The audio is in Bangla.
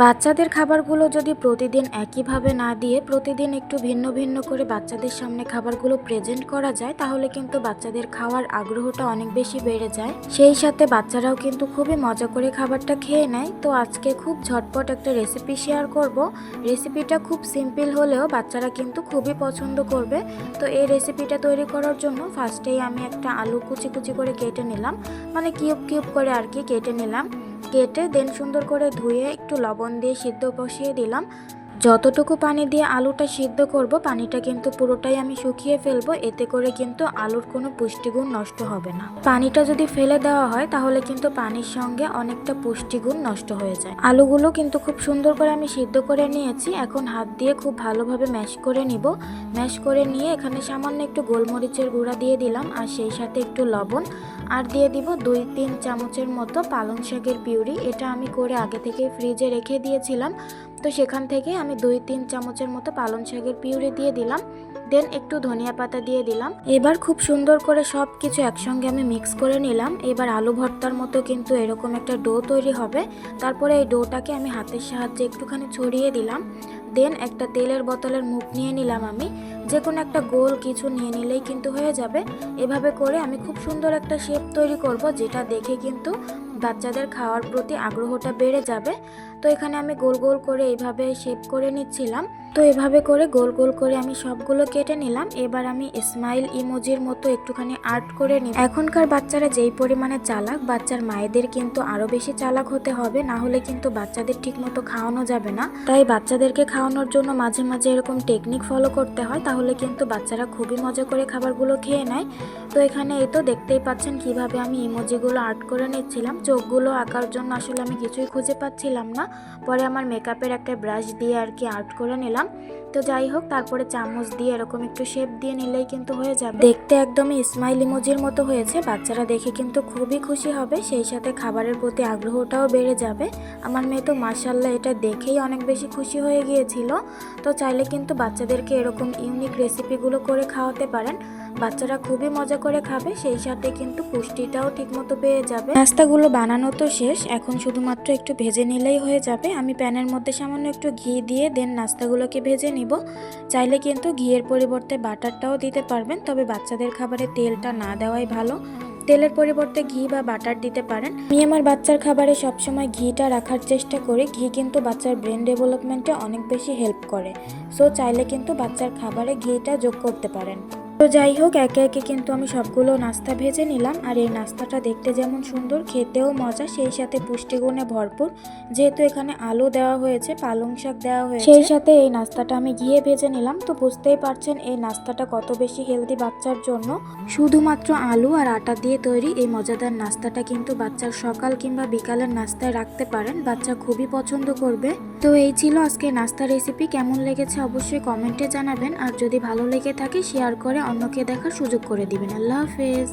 বাচ্চাদের খাবারগুলো যদি প্রতিদিন একইভাবে না দিয়ে প্রতিদিন একটু ভিন্ন ভিন্ন করে বাচ্চাদের সামনে খাবারগুলো প্রেজেন্ট করা যায়, তাহলে কিন্তু বাচ্চাদের খাওয়ার আগ্রহটা অনেক বেশি বেড়ে যায়। সেই সাথে বাচ্চারাও কিন্তু খুবই মজা করে খাবারটা খেয়ে নেয়। তো আজকে খুব ঝটপট একটা রেসিপি শেয়ার করব। রেসিপিটা খুব সিম্পল হলেও বাচ্চারা কিন্তু খুবই পছন্দ করবে। তো এই রেসিপিটা তৈরি করার জন্য ফার্স্টেই আমি একটা আলু কুচি কুচি করে কেটে নিলাম। মানে কিউব কিউব করে আর কি কেটে নিলাম। কেটে দেন সুন্দর করে ধুয়ে একটু লবণ দিয়ে সিদ্ধ বসিয়ে দিলাম। যতটুকু পানি দিয়ে আলুটা সিদ্ধ করব, পানিটা কিন্তু পুরোটাই আমি শুকিয়ে ফেলব, এতে করে কিন্তু আলুর কোনো পুষ্টিগুণ নষ্ট হবে না। পানিটা যদি ফেলে দেওয়া হয়, তাহলে কিন্তু পানির সঙ্গে অনেকটা পুষ্টিগুণ নষ্ট হয়ে যায়। আলুগুলো কিন্তু খুব সুন্দর করে আমি সিদ্ধ করে নিয়েছি। এখন হাত দিয়ে খুব ভালোভাবে ম্যাশ করে নিব। ম্যাশ করে নিয়ে এখানে সামান্য একটু গোলমরিচের গুঁড়া দিয়ে দিলাম, আর সেই সাথে একটু লবণ, আর দিয়ে দিব দুই তিন চামচের মতো পালং শাকের পিউরি। এটা আমি করে আগে থেকে ফ্রিজে রেখে দিয়েছিলাম। তো সেখান থেকে আমি দুই তিন চামচের মতো পালং শাকের পিউরি দিয়ে দিলাম, দেন একটু ধনিয়া পাতা দিয়ে দিলাম। এবার খুব সুন্দর করে সব কিছু একসঙ্গে আমি মিক্স করে নিলাম। এবার আলু ভর্তার মতো কিন্তু এরকম একটা ডো তৈরি হবে। তারপরে এই ডোটাকে আমি হাতের সাহায্যে একটুখানি ছড়িয়ে দিলাম। দেন একটা তেলের বোতলের মুখ নিয়ে নিলাম আমি। যে কোনো একটা গোল কিছু নিয়ে নিলেই কিন্তু হয়ে যাবে। এভাবে করে আমি খুব সুন্দর একটা শেপ তৈরি করব, যেটা দেখে কিন্তু বাচ্চাদের খাওয়ার প্রতি আগ্রহটা বেড়ে যাবে। তো এখানে আমি গোল গোল করে এইভাবে শেপ করে নিচ্ছিলাম। তো এভাবে করে গোল গোল করে আমি সবগুলো কেটে নিলাম। এবার আমি স্মাইল ইমোজির মতো একটুখানি আর্ট করে নিই এখনকার বাচ্চারা যেই পরিমাণে চালাক, বাচ্চার মায়েদের কিন্তু আরও বেশি চালাক হতে হবে। না হলে কিন্তু বাচ্চাদের ঠিক মতো খাওয়ানো যাবে না। তাই বাচ্চাদেরকে খাওয়ানোর জন্য মাঝে মাঝে এরকম টেকনিক ফলো করতে হয়। তাহলে কিন্তু বাচ্চারা খুবই মজা করে খাবারগুলো খেয়ে নেয়। তো এখানে এই তো দেখতেই পাচ্ছেন কীভাবে আমি ইমোজিগুলো আর্ট করে নিচ্ছিলাম। চোখগুলো আঁকার জন্য আসলে আমি কিছুই খুঁজে পাচ্ছিলাম না। পরে আমার মেকআপের একটা ব্রাশ দিয়ে আর কি আর্ট করে নিলাম। তো যাই হোক, তারপরে চামচ দিয়ে এরকম একটু শেপ দিয়ে নিলেই কিন্তু হয়ে যাবে। দেখতে একদমই স্মাইল ইমোজির মতো হয়েছে, বাচ্চারা দেখে কিন্তু খুবই খুশি হবে, সেই সাথে খাবারের প্রতি আগ্রহটাও বেড়ে যাবে। আমার মেয়ে তো মার্শাল্লাহ এটা দেখেই অনেক বেশি খুশি হয়ে গিয়েছিল। তো চাইলে কিন্তু বাচ্চাদেরকে এরকম ইউনিক রেসিপিগুলো করে খাওয়াতে পারেন। বাচ্চারা খুবই মজা করে খাবে, সেই সাথে কিন্তু পুষ্টিটাও ঠিকমতো পেয়ে যাবে। নাস্তাগুলো বানানো তো শেষ, এখন শুধুমাত্র একটু ভেজে নিলেই হয়ে যাবে। আমি প্যানের মধ্যে সামান্য একটু ঘি দিয়ে দেন নাস্তাগুলোকে ভেজে নিব চাইলে কিন্তু ঘিয়ের পরিবর্তে বাটারটাও দিতে পারবেন, তবে বাচ্চাদের খাবারে তেলটা না দেওয়াই ভালো। তেলের পরিবর্তে ঘি বা বাটার দিতে পারেন। আমি আমার বাচ্চার খাবারে সবসময় ঘিটা রাখার চেষ্টা করি। ঘি কিন্তু বাচ্চার ব্রেন ডেভেলপমেন্টে অনেক বেশি হেল্প করে। সো, চাইলে কিন্তু বাচ্চার খাবারে ঘিটা যোগ করতে পারেন। তো যাই হোক, একে একে কিন্তু আমি সবগুলো নাস্তা ভেজে নিলাম। আর এই নাস্তাটা দেখতে যেমন সুন্দর, খেতেও মজা, সেই সাথে পুষ্টিগুণে ভরপুর। যেহেতু এখানে আলু দেওয়া হয়েছে, পালং শাক দেওয়া হয়েছে। সেই সাথে এই নাস্তাটা আমি ঘিয়ে ভেজে নিলাম। তো বুঝতেই পারছেন, এই নাস্তাটা কত বেশি হেলদি বাচ্চার জন্য। শুধুমাত্র আলু আর আটা দিয়ে তৈরি এই মজাদার নাস্তাটা কিন্তু বাচ্চার সকাল কিংবা বিকালের নাস্তায় রাখতে পারেন। বাচ্চা খুবই পছন্দ করবে। তো এই ছিল আজকে নাস্তা রেসিপি কেমন লেগেছে অবশ্যই কমেন্টে জানাবেন। আর যদি ভালো লেগে থাকে শেয়ার করে অন্যকে দেখার সুযোগ করে দিবেন। আল্লাহ হাফেজ।